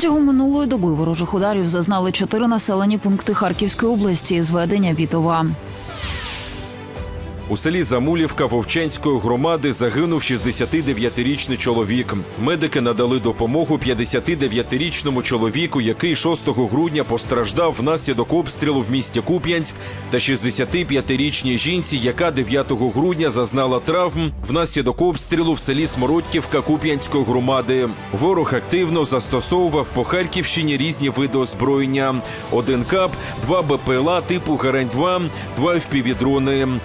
Протягом минулої доби ворожих ударів зазнали чотири населені пункти Харківської області зведення Вітова. У селі Замулівка Вовчанської громади загинув 69-річний чоловік. Медики надали допомогу 59-річному чоловіку, який 6 грудня постраждав внаслідок обстрілу в місті Куп'янськ, та 65-річній жінці, яка 9 грудня зазнала травм внаслідок обстрілу в селі Смородківка Куп'янської громади. Ворог активно застосовував по Харківщині різні види озброєння: один кап, два БПЛА типу Гарань-2, два FPV-дрони.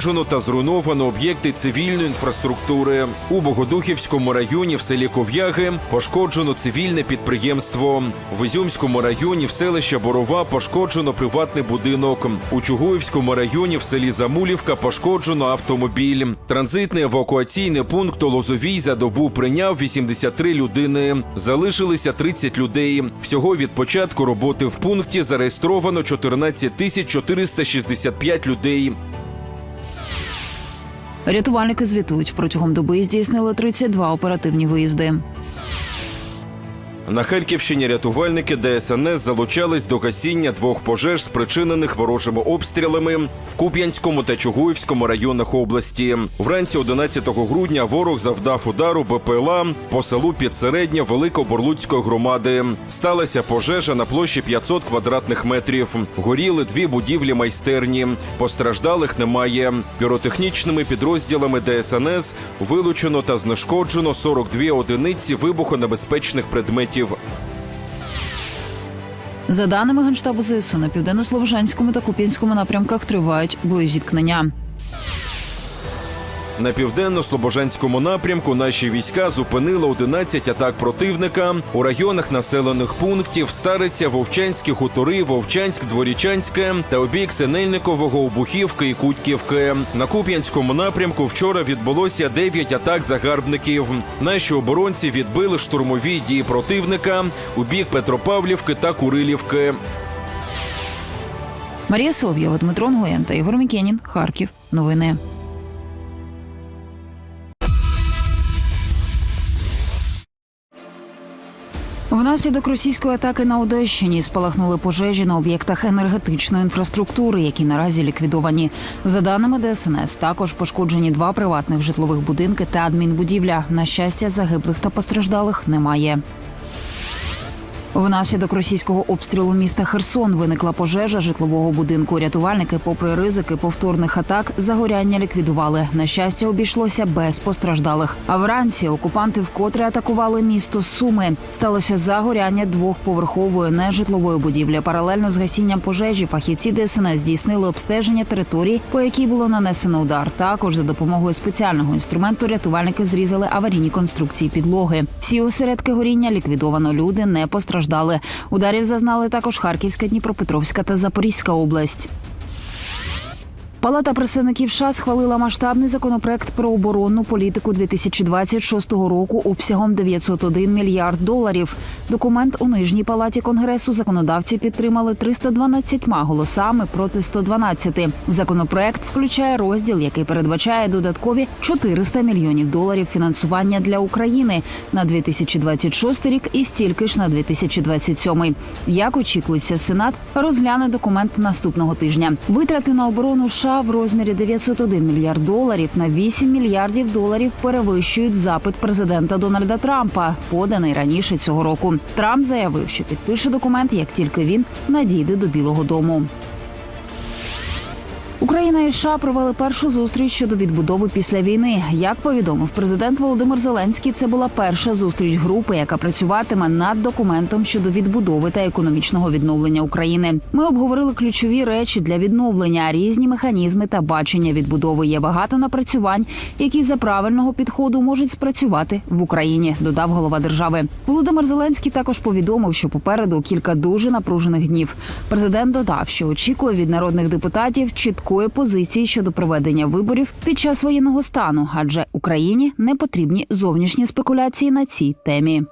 Пошкоджено та зруйновано об'єкти цивільної інфраструктури. У Богодухівському районі в селі Ков'яги пошкоджено цивільне підприємство. В Ізюмському районі в селища Борова пошкоджено приватний будинок. У Чугуївському районі в селі Замулівка пошкоджено автомобіль. Транзитний евакуаційний пункт Лозовій за добу прийняв 83 людини. Залишилися 30 людей. Всього від початку роботи в пункті зареєстровано 14 тисяч 465 людей. Рятувальники звітують, протягом доби здійснили 32 оперативні виїзди. На Харківщині рятувальники ДСНС залучались до гасіння двох пожеж, спричинених ворожими обстрілами в Куп'янському та Чугуївському районах області. Вранці 11 грудня ворог завдав удару БПЛА по селу Підсередньо Великоборлуцької громади. Сталася пожежа на площі 500 квадратних метрів. Горіли дві будівлі майстерні. Постраждалих немає. Піротехнічними підрозділами ДСНС вилучено та знешкоджено 42 одиниці вибухонебезпечних предметів. За даними генштабу ЗСУ, на південно-слобожанському та Куп'янському напрямках тривають боєзіткнення. На південно-слобожанському напрямку наші війська зупинили 11 атак противника у районах населених пунктів Стариця, Вовчанські хутори, Вовчанськ, Дворічанське та обік Синельникового, Обухівки і Кутьківки. На Куп'янському напрямку вчора відбулося 9 атак загарбників. Наші оборонці відбили штурмові дії противника у бік Петропавлівки та Курилівки. Марія Солов'єва, Дмитро Нгоєн та Ігор Мікенін. Харків. Новини. Внаслідок російської атаки на Одещині спалахнули пожежі на об'єктах енергетичної інфраструктури, які наразі ліквідовані. За даними ДСНС, також пошкоджені два приватних житлових будинки та адмінбудівля. На щастя, загиблих та постраждалих немає. Внаслідок російського обстрілу міста Херсон виникла пожежа житлового будинку. Рятувальники, попри ризики повторних атак, загоряння ліквідували. На щастя, обійшлося без постраждалих. А вранці окупанти вкотре атакували місто Суми. Сталося загоряння двохповерхової нежитлової будівлі. Паралельно з гасінням пожежі фахівці ДСНС здійснили обстеження території, по якій було нанесено удар. Також за допомогою спеціального інструменту рятувальники зрізали аварійні конструкції підлоги. Всі осередки горіння ліквідовано. Люди не постраждали. Ударів зазнали також Харківська, Дніпропетровська та Запорізька область. Палата представників США схвалила масштабний законопроект про оборонну політику 2026 року обсягом 901 мільярд доларів. Документ у нижній палаті конгресу законодавці підтримали 312 голосами проти 112. Законопроект включає розділ, який передбачає додаткові 400 мільйонів доларів фінансування для України на 2026 рік і стільки ж на 2027. Як очікується, Сенат розгляне документ наступного тижня. Витрати на оборону США в розмірі 901 мільярд доларів на 8 мільярдів доларів перевищують запит президента Дональда Трампа, поданий раніше цього року. Трамп заявив, що підпише документ, як тільки він надійде до Білого Дому. Україна і США провели першу зустріч щодо відбудови після війни. Як повідомив президент Володимир Зеленський, це була перша зустріч групи, яка працюватиме над документом щодо відбудови та економічного відновлення України. Ми обговорили ключові речі для відновлення, різні механізми та бачення відбудови. Є багато напрацювань, які за правильного підходу можуть спрацювати в Україні. Додав голова держави. Володимир Зеленський також повідомив, що попереду кілька дуже напружених днів. Президент додав, що очікує від народних депутатів чіткої позиції щодо проведення виборів під час воєнного стану, адже Україні не потрібні зовнішні спекуляції на цій темі.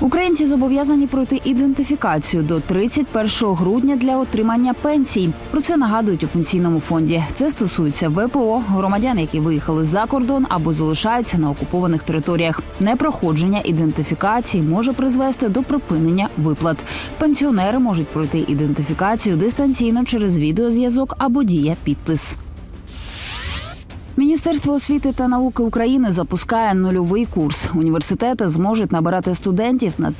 Українці зобов'язані пройти ідентифікацію до 31 грудня для отримання пенсій. Про це нагадують у пенсійному фонді. Це стосується ВПО, громадян, які виїхали за кордон або залишаються на окупованих територіях. Непроходження ідентифікації може призвести до припинення виплат. Пенсіонери можуть пройти ідентифікацію дистанційно через відеозв'язок або дія підпис. Міністерство освіти та науки України запускає нульовий курс. Університети зможуть набирати студентів на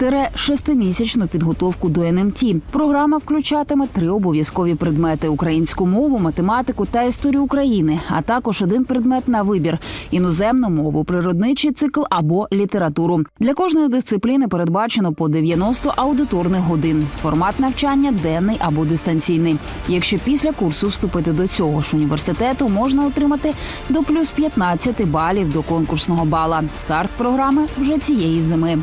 3-6-місячну підготовку до НМТ. Програма включатиме три обов'язкові предмети: українську мову, математику та історію України, а також один предмет на вибір: іноземну мову, природничий цикл або літературу. Для кожної дисципліни передбачено по 90 аудиторних годин. Формат навчання денний або дистанційний. Якщо після курсу вступити до цього ж університету, можна отримати до плюс 15 балів до конкурсного бала. Старт програми вже цієї зими.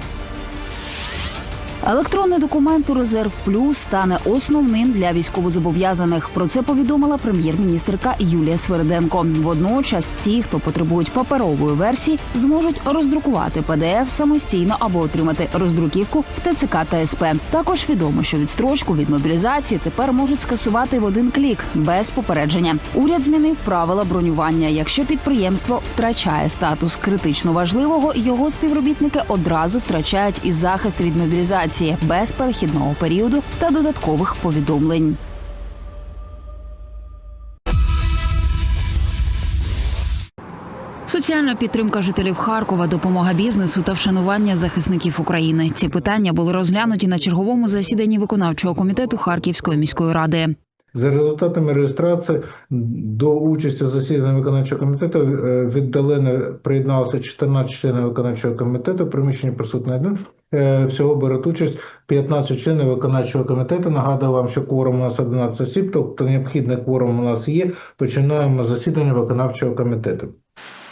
Електронний документ у резерв плюс стане основним для військовозобов'язаних. Про це повідомила прем'єр-міністрка Юлія Свериденко. Водночас, ті, хто потребують паперової версії, зможуть роздрукувати PDF самостійно або отримати роздруківку в ТЦК та СП. Також відомо, що відстрочку від мобілізації тепер можуть скасувати в один клік без попередження. Уряд змінив правила бронювання. Якщо підприємство втрачає статус критично важливого, його співробітники одразу втрачають і захист від мобілізації без перехідного періоду та додаткових повідомлень. Соціальна підтримка жителів Харкова, допомога бізнесу та вшанування захисників України. Ці питання були розглянуті на черговому засіданні виконавчого комітету Харківської міської ради. За результатами реєстрації до участі в засіданні виконавчого комітету е, віддалено приєдналося 14 членів виконавчого комітету. Один. Е, Всього беруть участь 15 членів виконавчого комітету. Нагадую вам, що кворум у нас 11 осіб, тобто необхідний кворум у нас є. Починаємо засідання виконавчого комітету.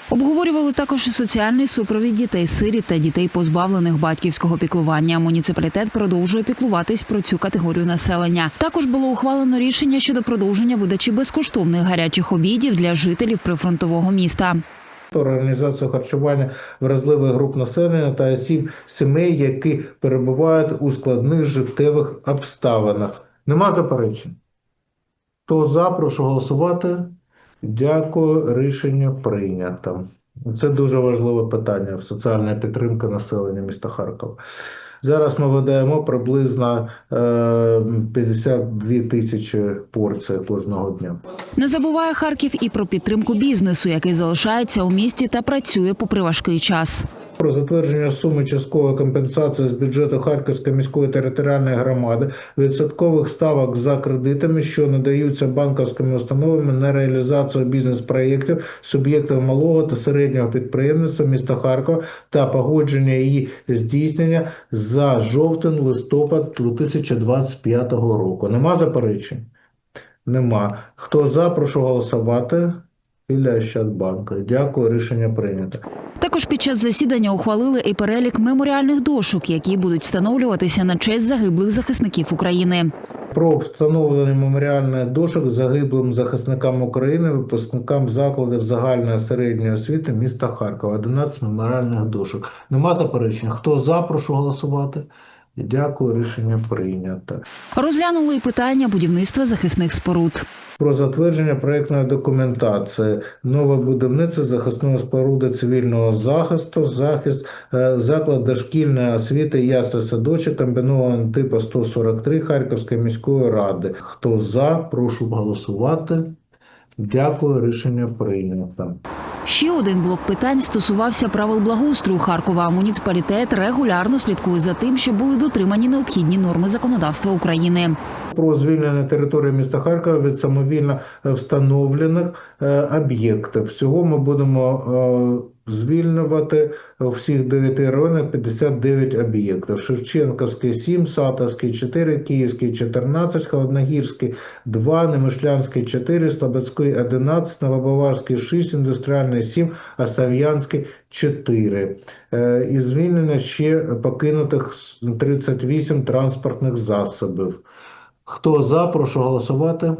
Обговорювали також і соціальний супровід дітей сиріт та дітей, позбавлених батьківського піклування. Муніципалітет продовжує піклуватись про цю категорію населення. Також було ухвалено рішення щодо продовження видачі безкоштовних гарячих обідів для жителів прифронтового міста. Організацію харчування вразливих груп населення та осіб сімей, які перебувають у складних життєвих обставинах. Нема заперечень. Хто за, прошу голосувати. Дякую, рішення прийнято. Це дуже важливе питання соціальна підтримка населення міста Харкова. Зараз ми видаємо приблизно е, 52 тисячі порцій кожного дня. Не забуває Харків і про підтримку бізнесу, який залишається у місті та працює попри важкий час. Про затвердження суми часткової компенсації з бюджету Харківської міської територіальної громади відсоткових ставок за кредитами, що надаються банківськими установами на реалізацію бізнес-проєктів суб'єктів малого та середнього підприємництва міста Харкова та погодження її здійснення за жовтень-листопад 2025 року. Нема заперечень? Нема. Хто за, прошу голосувати. Біля Ощадбанка. Дякую, рішення прийнято. Також під час засідання ухвалили і перелік меморіальних дошок, які будуть встановлюватися на честь загиблих захисників України. Про встановлення меморіальних дошок загиблим захисникам України, випускникам закладів загальної середньої освіти міста Харкова. 11 меморіальних дошок. Нема заперечень. Хто за, прошу голосувати. Дякую, рішення прийнято. Розглянули і питання будівництва захисних споруд. Про затвердження проєктної документації, нове будівництво захисної споруди цивільного захисту, захист, е, заклад дошкільної освіти, ясли садочок, комбінований типу 143 Харківської міської ради. Хто за, прошу голосувати. Дякую, рішення прийнято. Ще один блок питань стосувався правил благоустрою Харкова. Муніципалітет регулярно слідкує за тим, щоб були дотримані необхідні норми законодавства України. Про звільнення території міста Харкова від самовільно е, встановлених е, об'єктів. Всього ми будемо е, звільнювати у всіх 9 районах 59 об'єктів. Шевченківський 7, Сатовський 4, Київський 14, Холодногірський 2, Немишлянський 4, Слободський 11, Новобаварський 6, Індустріальний 7, а Сав'янський 4. Е, І звільнення ще покинутих 38 транспортних засобів. Хто за, прошу голосувати.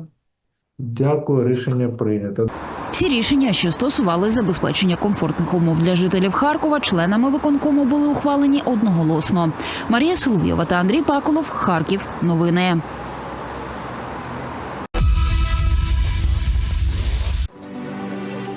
Дякую, рішення прийнято. Всі рішення, що стосували забезпечення комфортних умов для жителів Харкова, членами виконкому були ухвалені одноголосно. Марія Соловйова та Андрій Паколов. Харків. Новини.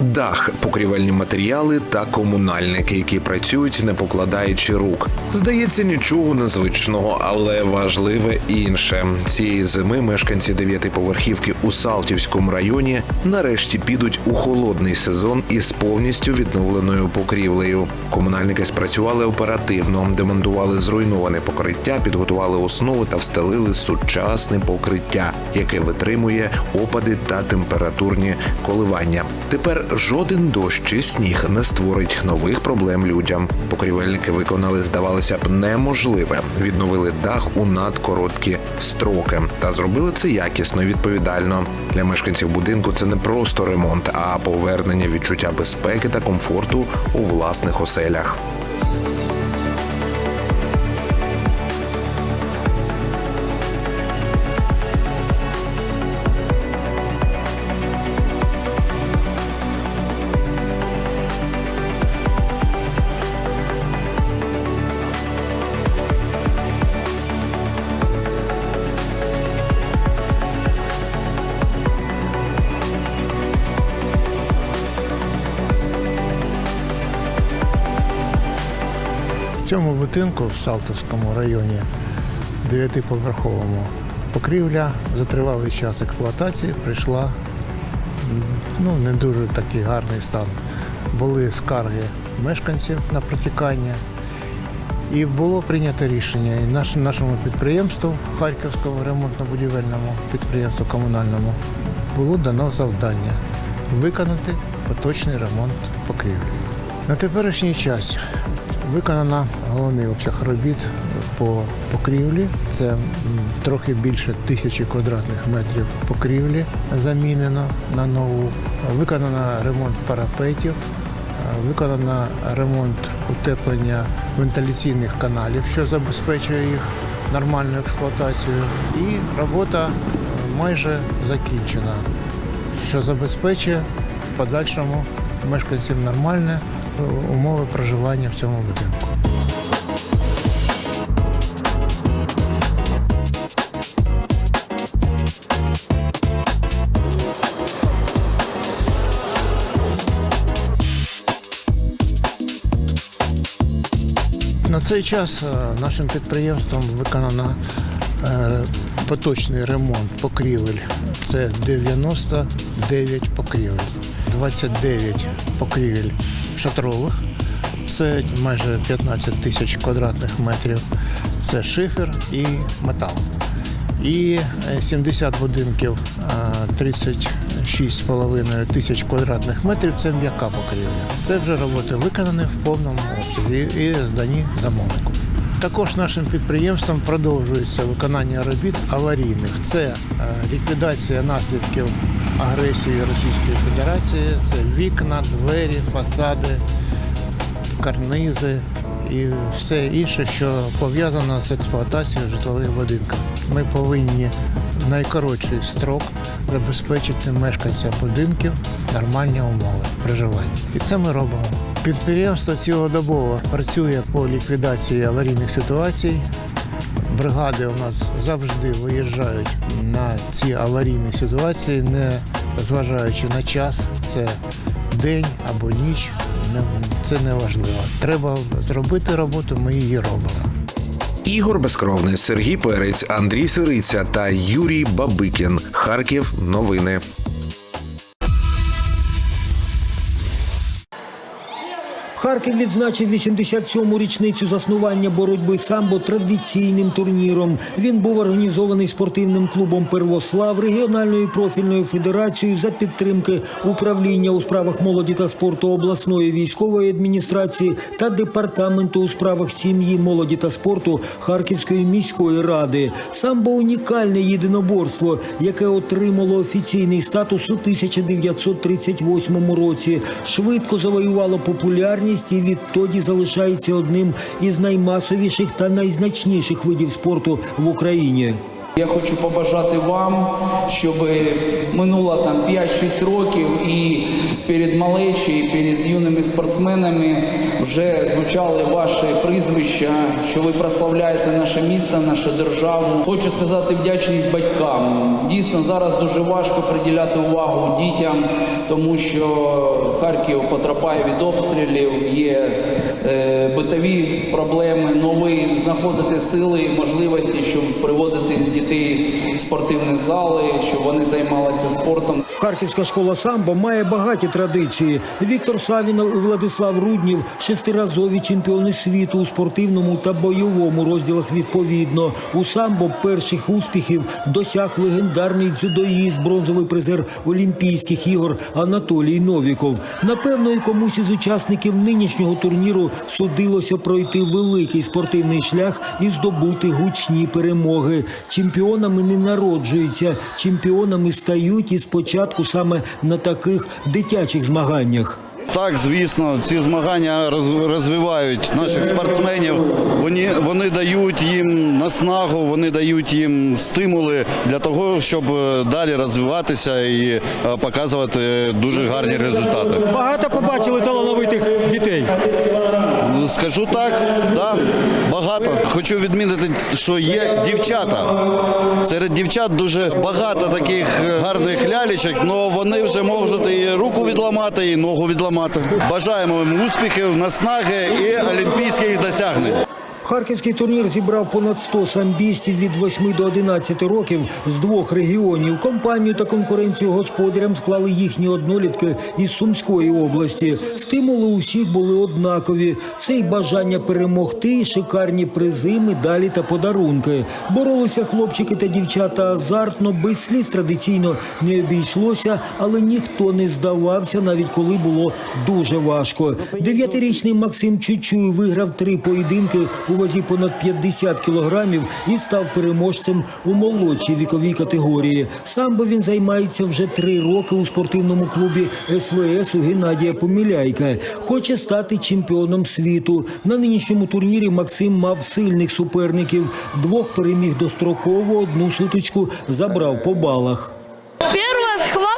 Дах, покрівельні матеріали та комунальники, які працюють, не покладаючи рук. Здається, нічого незвичного, але важливе інше. Цієї зими мешканці дев'ятиповерхівки у Салтівському районі нарешті підуть у холодний сезон із повністю відновленою покрівлею. Комунальники спрацювали оперативно, демонтували зруйноване покриття, підготували основи та встелили сучасне покриття, яке витримує опади та температурні коливання. Тепер жоден дощ чи сніг не створить нових проблем людям. Покрівельники виконали, здавалося б, неможливе. Відновили дах у надкороткі строки та зробили це якісно і відповідально. Для мешканців будинку це не просто ремонт, а повернення відчуття безпеки та комфорту у власних оселях. Будинку в Салтовському районі, дев'ятиповерховому, покрівля за тривалий час експлуатації прийшла ну, не дуже такий гарний стан. Були скарги мешканців на протікання. І було прийнято рішення і наш, нашому підприємству, Харківському ремонтно-будівельному підприємству комунальному, було дано завдання виконати поточний ремонт покрівлі. На теперішній час виконано головний обсяг робіт по покрівлі. Це трохи більше тисячі квадратних метрів покрівлі замінено на нову. Виконано ремонт парапетів, е, виконано ремонт утеплення вентиляційних каналів, що забезпечує їх нормальну експлуатацію. І робота майже закінчена, що забезпечує в подальшому мешканцям нормальне е, умови проживання в цьому будинку. На цей час е, нашим підприємством виконано е, поточний ремонт покрівель. Це 99 покрівель, 29 покрівель шатрових. Це майже 15 тисяч квадратних метрів. Це шифер і метал. І е, 70 будинків, е, 36,5 тисяч квадратних метрів це м'яка покрівля. Це вже роботи виконані в повному обсязі і здані замовнику. Також нашим підприємством продовжується виконання робіт аварійних. Це е, ліквідація наслідків агресії Російської Федерації, це вікна, двері, фасади, карнизи і все інше, що пов'язано з експлуатацією житлових будинків. Ми повинні в найкоротший строк забезпечити мешканцям будинків нормальні умови проживання. І це ми робимо. Підприємство цілодобово працює по ліквідації аварійних ситуацій. Бригади у нас завжди виїжджають на ці аварійні ситуації, не зважаючи на час, це день або ніч. Це не важливо. Треба зробити роботу, ми її робимо. Ігор Безкровний, Сергій Перець, Андрій Сириця та Юрій Бабикін. Харків. Новини. Харків відзначив 87-му річницю заснування боротьби самбо традиційним турніром. Він був організований спортивним клубом Первослав, регіональною профільною федерацією за підтримки управління у справах молоді та спорту обласної військової адміністрації та департаменту у справах сім'ї, молоді та спорту Харківської міської ради. Самбо унікальне єдиноборство, яке отримало офіційний статус у 1938 році. Швидко завоювало популярність і відтоді залишається одним із наймасовіших та найзначніших видів спорту в Україні. Я хочу побажати вам, щоб минуло там 5-6 років і перед малечі, і перед юними спортсменами вже звучали ваші прізвища, що ви прославляєте наше місто, нашу державу. Хочу сказати вдячність батькам. Дійсно, зараз дуже важко приділяти увагу дітям, тому що Харків потрапляє від обстрілів, є е, битові проблеми, нові знаходити сили і можливості, щоб приводити дітей в спортивні зали, щоб вони займалися спортом. Харківська школа самбо має багаті традиції. Віктор Савінов і Владислав Руднів шестиразові чемпіони світу у спортивному та бойовому розділах відповідно. У самбо перших успіхів досяг легендарний дзюдоїст, бронзовий призер Олімпійських ігор Анатолій Новіков. Напевно, і комусь із учасників нинішнього турніру судилося пройти великий спортивний шлях і здобути гучні перемоги. Чемпіонами не народжуються, чемпіонами стають і спочатку саме на таких дитячих змаганнях. Так, звісно, ці змагання розвивають наших спортсменів. Вони, вони дають їм наснагу, вони дають їм стимули для того, щоб е, далі розвиватися і е, показувати дуже гарні результати. Багато побачили талановитих дітей. Ну, Скажу так, да, багато. Хочу відмітити, що є дівчата. Серед дівчат дуже багато таких гарних лялечок, але вони вже можуть і руку відламати, і ногу відламати. Бажаємо їм успіхів, наснаги і олімпійських досягнень. Харківський турнір зібрав понад 100 самбістів від 8 до 11 років з двох регіонів. Компанію та конкуренцію господарям склали їхні однолітки із Сумської області. Стимули у всіх були однакові. Це й бажання перемогти, шикарні призи, медалі та подарунки. Боролися хлопчики та дівчата азартно, без сліз традиційно не обійшлося, але ніхто не здавався, навіть коли було дуже важко. Дев'ятирічний Максим Чучуй виграв три поєдинки у вазі понад 50 кілограмів і став переможцем у молодшій віковій категорії. Самбо він займається вже три роки у спортивному клубі СВС у Геннадія Поміляйка. Хоче стати чемпіоном світу. На нинішньому турнірі Максим мав сильних суперників. Двох переміг достроково, одну сутичку забрав по балах. Первая схватка.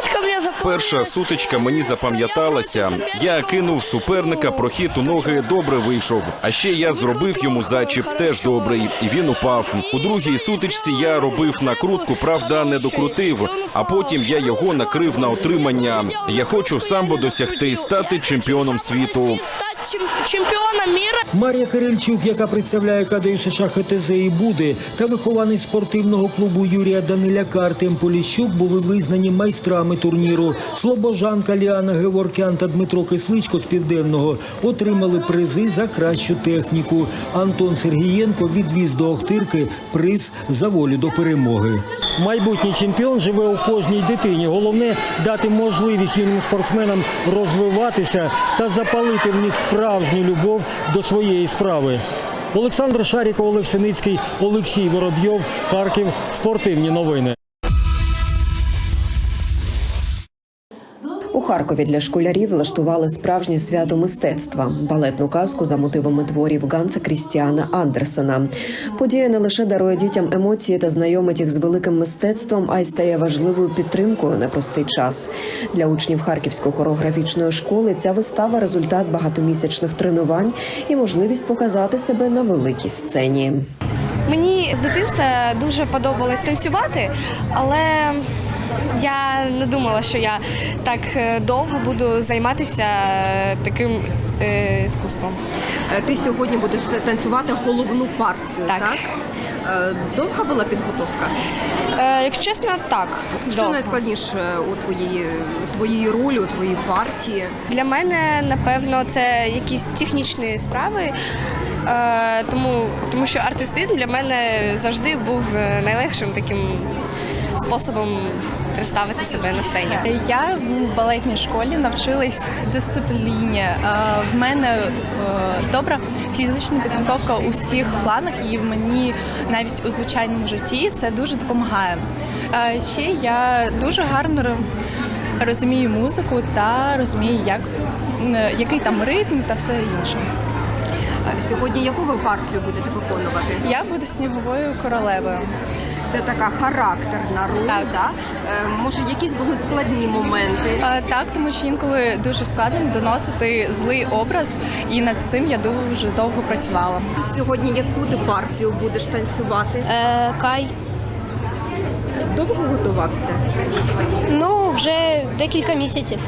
Перша сутичка мені запам'яталася. Я кинув суперника, прохід у ноги добре вийшов. А ще я зробив йому зачіп теж добрий, і він упав. У другій сутичці я робив накрутку, правда, не докрутив. А потім я його накрив на отримання. Я хочу самбо досягти стати чемпіоном світу. Стать чем- чемпионом. Марія Кирильчук, яка представляє КДЮ США ХТЗ і буде, та вихованець спортивного клубу Юрія Даниляка Артем Поліщук були визнані майстрами турніру. Слобожанка Ліана Геворкян та Дмитро Кисличко з південного отримали призи за кращу техніку. Антон Сергієнко відвіз до Охтирки приз за волю до перемоги. Майбутній чемпіон живе у кожній дитині. Головне дати можливість юним спортсменам розвиватися та запалити в них справжню любов до своєї справи. Олександр Шаріков, Олег Синицький, Олексій Воробйов, Харків. Спортивні новини. У Харкові для школярів влаштували справжнє свято мистецтва балетну казку за мотивами творів Ганса Крістіана Андерсена. Подія не лише дарує дітям емоції та знайомить їх з великим мистецтвом, а й стає важливою підтримкою на простий час. Для учнів Харківської хореографічної школи ця вистава результат багатомісячних тренувань і можливість показати себе на великій сцені. Мені з дитинства дуже подобалось танцювати, але я не думала, що я так е, довго буду займатися е, таким е, іскусством. Е, Ти сьогодні будеш танцювати головну партію, так? Так. Довга була підготовка? Е, якщо чесно, так. Що довго. найскладніше у твоїй, у твоїй ролі, у твоїй партії? Для мене, напевно, це якісь технічні справи. Е, тому, тому що артистизм для мене завжди був найлегшим таким способом представити себе на сцені. Я в балетній школі навчилась дисципліні. Е, В мене е, добра фізична підготовка у всіх планах, і мені навіть у звичайному житті це дуже допомагає. Е, Ще я дуже гарно розумію музику та розумію, як, який там ритм та все інше. Сьогодні яку ви партію будете виконувати? Я буду сніговою королевою. Це така характерна роль. Так. Да? Е, може, якісь були складні моменти? Е, Так, тому що інколи дуже складно доносити злий образ, і над цим я дуже довго працювала. Сьогодні яку ти партію будеш танцювати? Е, Кай, Довго готувався? ну вже декілька місяців.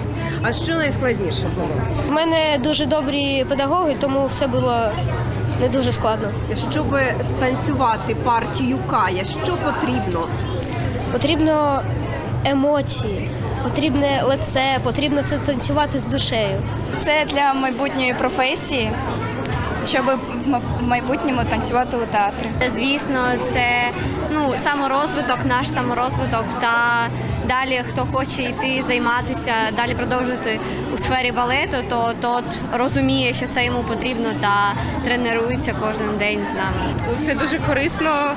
А що найскладніше було? У мене дуже добрі педагоги, тому все було не дуже складно. Щоб станцювати партію Кая, що потрібно? Потрібно емоції, потрібне лице, потрібно це танцювати з душею. Це для майбутньої професії, щоб в майбутньому танцювати у театрі. Звісно, це ну саморозвиток, наш саморозвиток. Та далі, хто хоче йти займатися, далі продовжувати у сфері балету, то тот розуміє, що це йому потрібно, та тренується кожен день з нами. Це дуже корисно,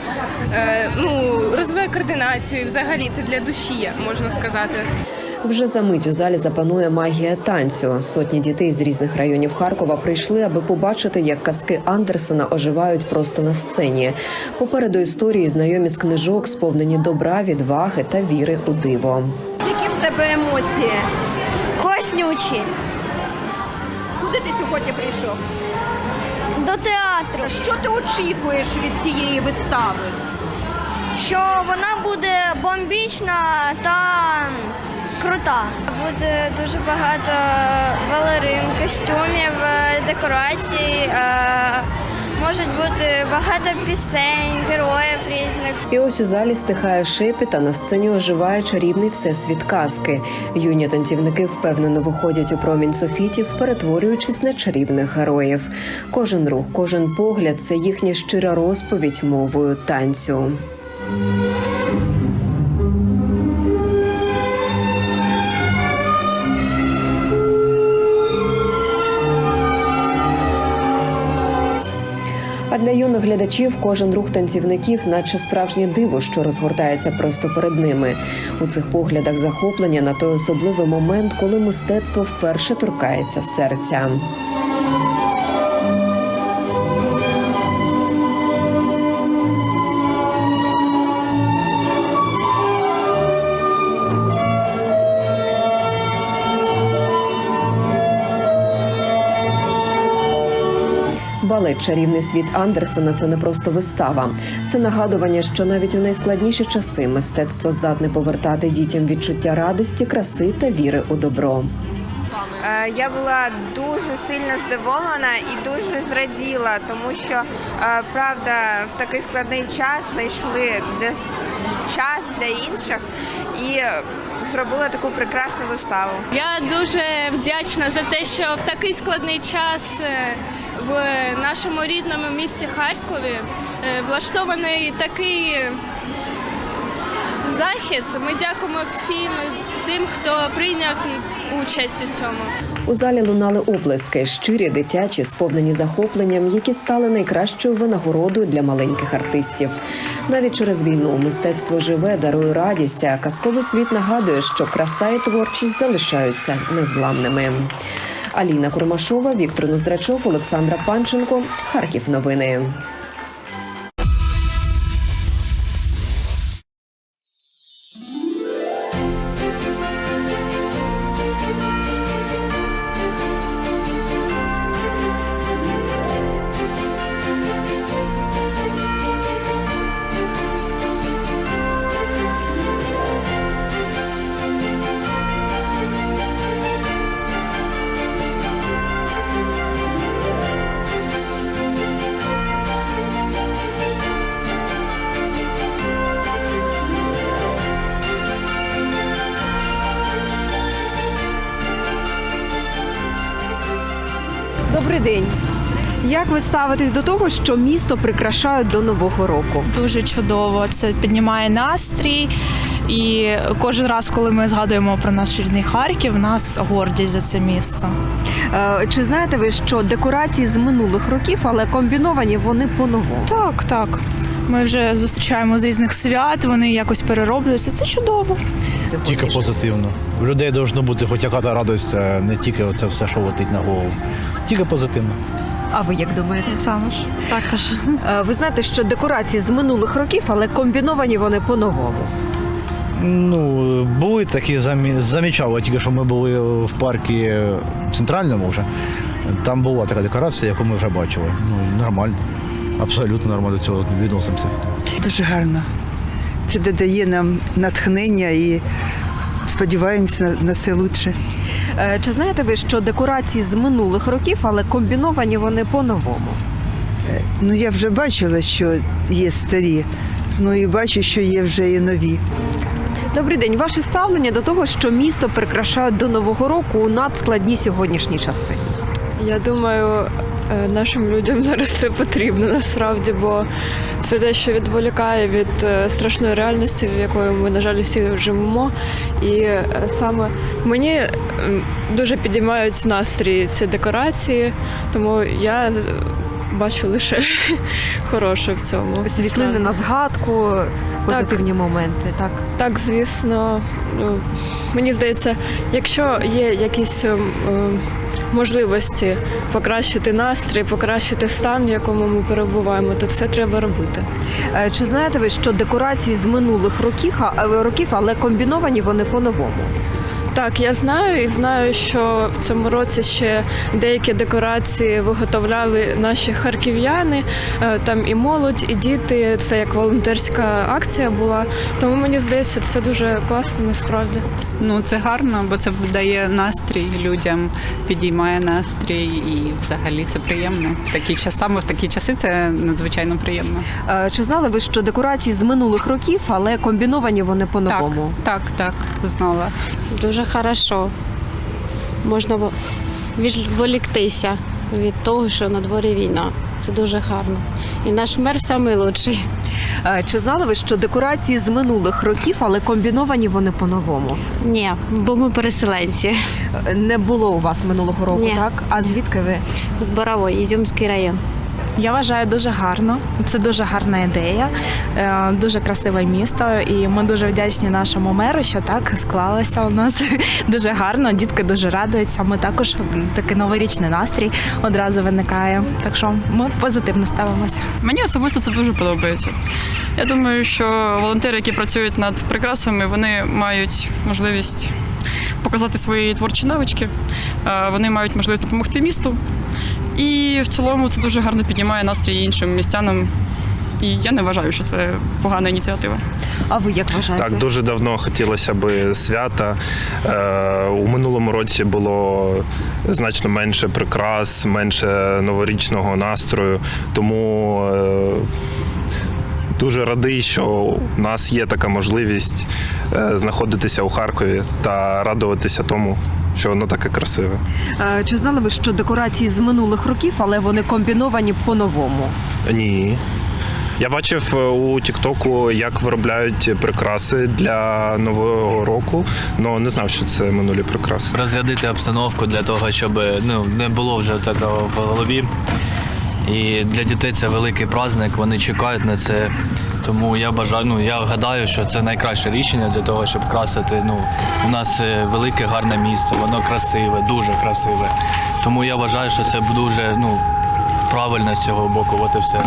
е, ну розвиває координацію. і Взагалі це для душі, можна сказати. Вже за мить у залі запанує магія танцю. Сотні дітей з різних районів Харкова прийшли, аби побачити, як казки Андерсена оживають просто на сцені. Попереду історії знайомі з книжок, сповнені добра, відваги та віри у диво. Які в тебе емоції? Коснючі Куди ти сьогодні прийшов? до театру, Що ти очікуєш від цієї вистави? що вона буде бомбічна та крута. Буде дуже багато балерин, костюмів, е, декорацій. е, Можуть бути багато пісень, героїв різних. І ось у залі стихає шепіт, а на сцені оживає чарівний всесвіт казки. Юні танцівники впевнено виходять у промінь софітів, перетворюючись на чарівних героїв. Кожен рух, кожен погляд це їхня щира розповідь мовою танцю. Для юних глядачів кожен рух танцівників, наче справжнє диво, що розгортається просто перед ними. У цих поглядах захоплення на той особливий момент, коли мистецтво вперше торкається серця. Балет Чарівний світ Андерсена це не просто вистава. Це нагадування, що навіть у найскладніші часи мистецтво здатне повертати дітям відчуття радості, краси та віри у добро. Е, Я була дуже сильно здивована і дуже зраділа, тому що е, правда в такий складний час знайшли десь час для інших і зробили таку прекрасну виставу. Я дуже вдячна за те, що в такий складний час е, в нашому рідному місті Харкові е, влаштований такий захід. Ми дякуємо всім тим, хто прийняв участь у цьому. У залі лунали оплески, щирі, дитячі, сповнені захопленням, які стали найкращою винагородою для маленьких артистів. Навіть через війну мистецтво живе, дарує радість, а казковий світ нагадує, що краса і творчість залишаються незламними. Аліна Курмашова, Віктор Ноздрачов, Олександра Панченко. Харків. Новини. День. Як ви ставитесь до того, що місто прикрашають до нового року? Дуже чудово. Це піднімає настрій. І кожен раз, коли ми згадуємо про наш рідний Харків, у нас гордість за це місце. Е, Чи знаєте ви, що декорації з минулих років, але комбіновані вони по-новому? Так, так. Ми вже зустрічаємо з різних свят, вони якось перероблюються. Це чудово. Тільки позитивно. У людей повинна бути хоч яка радість, не тільки це все, що летить на голову. Тільки позитивно. А ви як думаєте? Саме ж також. Е, Ви знаєте, що декорації з минулих років, але комбіновані вони по-новому. Ну, були такі замі... замічали, тільки що ми були в парку центральному вже. Там була така декорація, яку ми вже бачили. Ну, нормально. Абсолютно нормально до цього відносимося. Дуже гарно. Це додає нам натхнення і сподіваємося на, на все лучше. Е, Чи знаєте ви, що декорації з минулих років, але комбіновані вони по-новому? Ну я вже бачила, що є старі. Ну і бачу, що є вже і нові. Добрий день. Ваше ставлення до того, що місто прикрашають до нового року у надскладні сьогоднішні часи. Я думаю, е, нашим людям зараз це потрібно насправді, бо це те, що відволікає від е, страшної реальності, в якої ми, на жаль, всі живемо. І е, саме мені дуже підіймають настрій ці декорації, тому я бачу лише хороше в цьому. Світлини на згадку, позитивні моменти. Так Так, звісно. Ну, Мені здається, якщо є якісь ем, ем, можливості покращити настрій, покращити стан, в якому ми перебуваємо, то це треба робити. Е, чи знаєте ви, що декорації з минулих років, е, років, але комбіновані вони по-новому? Так, я знаю і знаю, що в цьому році ще деякі декорації виготовляли наші харків'яни, е, там і молодь, і діти. Це як волонтерська акція була. Тому мені здається, це дуже класно насправді. Ну це гарно, бо це дає настрій людям, підіймає настрій, і взагалі це приємно. В такі час саме в такі часи це надзвичайно приємно. Е, Чи знали ви, що декорації з минулих років, але комбіновані вони по-новому? Так, так, знала. Дуже хорошо. Можна відволіктися від того, що на дворі війна. Це дуже гарно. І наш мер найкращий. Чи знали ви, що декорації з минулих років, але комбіновані вони по-новому? Ні, бо ми переселенці. Е, Не було у вас минулого року, Ні. так? А звідки ви? З Борової, Ізюмський район. Я вважаю дуже гарно. Це дуже гарна ідея, е, дуже красиве місто, і ми дуже вдячні нашому меру, що так склалося у нас дуже гарно. Дітки дуже радуються. Ми також такий новорічний настрій одразу виникає. Так що ми позитивно ставимося. Мені особисто це дуже подобається. Я думаю, що волонтери, які працюють над прикрасами, вони мають можливість показати свої творчі навички. Е, Вони мають можливість допомогти місту. І в цілому це дуже гарно піднімає настрій іншим містянам. І я не вважаю, що це погана ініціатива. А ви як вважаєте? Так, дуже давно хотілося би свята. Е, у минулому році було значно менше прикрас, менше новорічного настрою. Тому е, дуже радий, що у нас є така можливість е, знаходитися у Харкові та радуватися тому, що воно таке красиве. Е, Чи знали ви, що декорації з минулих років, але вони комбіновані по-новому? Ні. Я бачив е, у Тіктоку, як виробляють прикраси для нового року, але не знав, що це минулі прикраси. Розрядити обстановку для того, щоб ну, не було вже цього в голові. І для дітей це великий праздник, вони чекають на це. Тому я бажаю, ну я гадаю, що це найкраще рішення для того, щоб красити. Ну, у нас е, велике гарне місто, воно красиве, дуже красиве. Тому я вважаю, що це дуже ну, правильно з цього боку. От і все.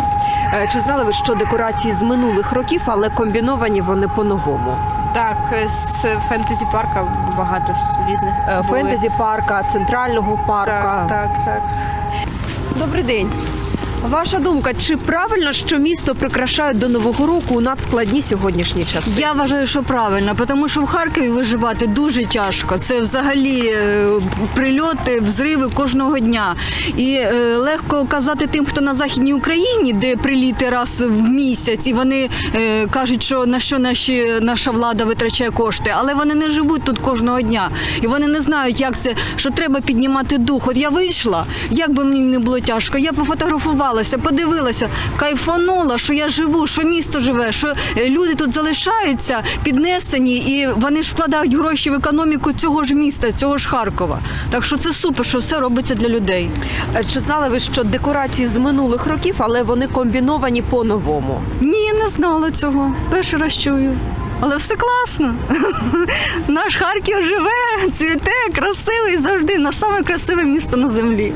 Е, Чи знали ви, що декорації з минулих років, але комбіновані вони по-новому? Так, з фентезі парка багато різних Е, Фентезі парка, центрального парка. так, так. Добрий день. Ваша думка, чи правильно, що місто прикрашають до нового року у надскладні сьогоднішні часи? Я вважаю, що правильно, тому що в Харкові виживати дуже тяжко. Це взагалі е, прильоти, взриви кожного дня. І е, легко казати тим, хто на західній Україні, де приліти раз в місяць, і вони е, кажуть, що на що наші наша влада витрачає кошти, але вони не живуть тут кожного дня. І вони не знають, як це, що треба піднімати дух. От я вийшла, як би мені не було тяжко, я пофотографувалася, подивилася, кайфанула, що я живу, що місто живе, що е, люди тут залишаються піднесені, і вони ж вкладають гроші в економіку цього ж міста, цього ж Харкова. Так що це супер, що все робиться для людей. Е, Чи знали ви, що декорації з минулих років, але вони комбіновані по-новому? Ні, не знала цього. Перший раз чую. Але все класно. Наш Харків живе, цвіте, красивий завжди на саме красиве місто на землі.